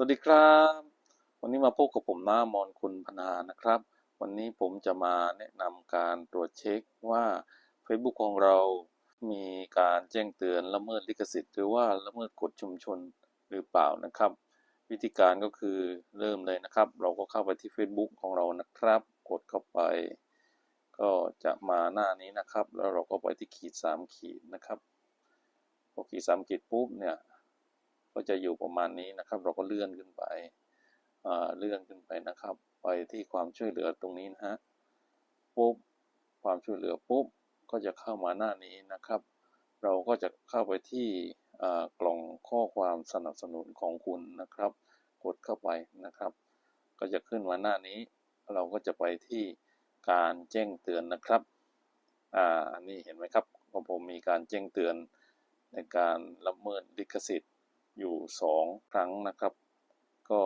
สวัสดีครับ วันนี้มาพบกับผมหน้ามอนคุณพนานะครับ วันนี้ผมจะมาแนะนำการตรวจเช็คว่า Facebook ของเรามีการแจ้งเตือนละเมิดลิขสิทธิ์ หรือว่าละเมิดกฎชุมชนหรือเปล่านะครับ วิธีการก็คือเริ่มเลยนะครับ เราก็เข้าไปที่ Facebook ของเรานะครับ กดเข้าไป ก็จะมาหน้านี้นะครับ แล้วเราก็ไปที่ขีดสามขีดนะครับพอขีดสามขีดปุ๊บเนี่ย ก็จะอยู่ประมาณนี้นะครับ เราก็เลื่อนขึ้นไปเลื่อนขึ้นไปนะครับ ไปที่ความช่วยเหลือตรงนี้นะฮะปุ๊บความช่วยเหลือปุ๊บก็จะเข้ามาหน้านี้นะครับ เราก็จะเข้าไปที่กล่องข้อความสนับสนุนของคุณนะครับ กดเข้าไปนะครับ ก็จะขึ้นมาหน้านี้ เราก็จะไปที่การแจ้งเตือนนะครับอ่าอันนี้เห็นไหมครับของผมมีการแจ้งเตือนในการละเมิดลิขสิทธิ์ อยู่สองครั้งนะครับ ก็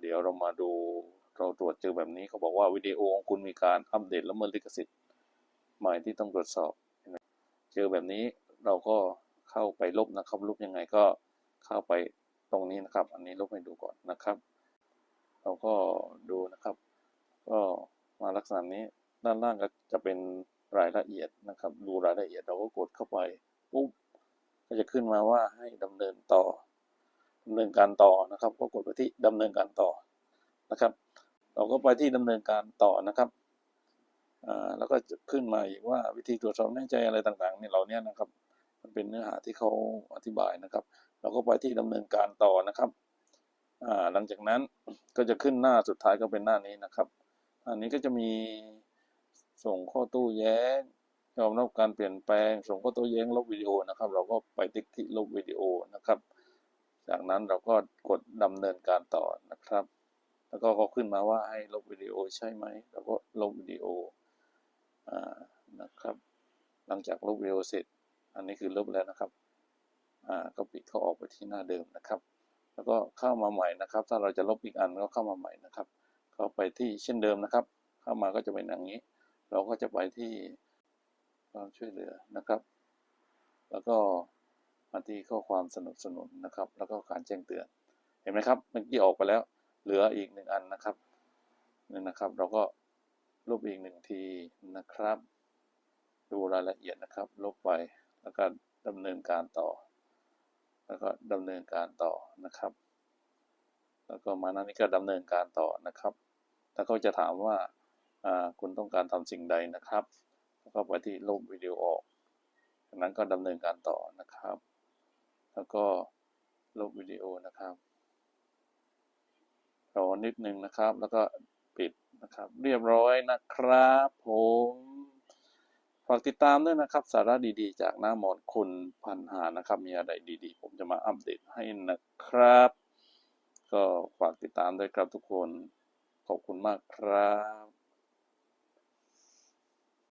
เดี๋ยวเรามาดูเราตรวจเจอแบบนี้เขาบอกว่าวิดีโอของคุณมีการอัปเดตละเมิดลิขสิทธิ์ใหม่ที่ต้องตรวจสอบ เจอแบบนี้เราก็เข้าไปลบนะครับลบยังไงก็เข้าไปตรงนี้นะครับ อันนี้ลบให้ดูก่อนนะครับ เราก็ดูนะครับ ก็มาลักษณะนี้ด้านล่างก็จะเป็นรายละเอียดนะครับ ดูรายละเอียดเราก็กดเข้าไปปุ๊บก็จะขึ้นมาว่าให้ดำเนินต่อ ดำเนินการต่อนะครับ ก็กดไปที่ดำเนินการต่อนะครับ เราก็ไปที่ดำเนินการต่อนะครับอ่าแล้วก็ขึ้นมาอีกว่าวิธีตรวจสอบแน่ใจอะไรต่างๆเนี่ยเหล่านี้นะครับ มันเป็นเนื้อหาที่เขาอธิบายนะครับ เราก็ไปที่ดำเนินการต่อนะครับอ่าหลังจากนั้นก็จะขึ้นหน้าสุดท้ายก็เป็นหน้านี้นะครับ อันนี้ก็จะมีส่งข้อตู้แย้งยอมรับการเปลี่ยนแปลง ส่งข้อโต้แย้งลบวิดีโอนะครับ เราก็ไปติ๊กที่ลบวิดีโอนะครับ จากนั้นเราก็กดดำเนินการต่อนะครับ แล้วก็ก็ขึ้นมาว่าให้ลบวิดีโอใช่ไหมเราก็ลบวิดีโออ่านะครับ หลังจากลบวิดีโอเสร็จ อันนี้คือลบแล้วนะครับอ่าก็ปิดเขาออกไปที่หน้าเดิมนะครับ แล้วก็เข้ามาใหม่นะครับ ถ้าเราจะลบอีกอันก็เข้ามาใหม่นะครับ เข้าไปที่เช่นเดิมนะครับ เข้ามาก็จะเป็นอย่างนี้ เราก็จะไปที่ความช่วยเหลือนะครับ แล้วก็ มาที่ข้อความสนับสนุนนะครับ แล้วก็การแจ้งเตือน เห็นไหมครับเมื่อกี้ออกไปแล้ว เหลืออีกหนึ่งอันนะครับนี่นะครับ เราก็ลบอีกหนึ่งทีนะครับ ดูรายละเอียดนะครับ ลบไปแล้วก็ดำเนินการต่อ แล้วก็ดำเนินการต่อนะครับ แล้วก็มาหน้านี้ก็ดำเนินการต่อนะครับ แล้วเขาจะถามว่าคุณต้องการทำสิ่งใดนะครับ แล้วก็ไปที่ลบวิดีโอออกจากนั้นก็ดำเนินการต่อนะครับ แล้วก็ลบวิดีโอนะครับ รอนิดนึงนะครับ แล้วก็ปิดนะครับ เรียบร้อยนะครับผมฝากติดตามด้วยนะครับ สาระดีๆ จากหน้ามอนคุณพันหานะครับ มีอะไรดีๆ ผมจะมาอัปเดตให้นะครับ ก็ฝากติดตามด้วยครับทุกคน ขอบคุณมากครับ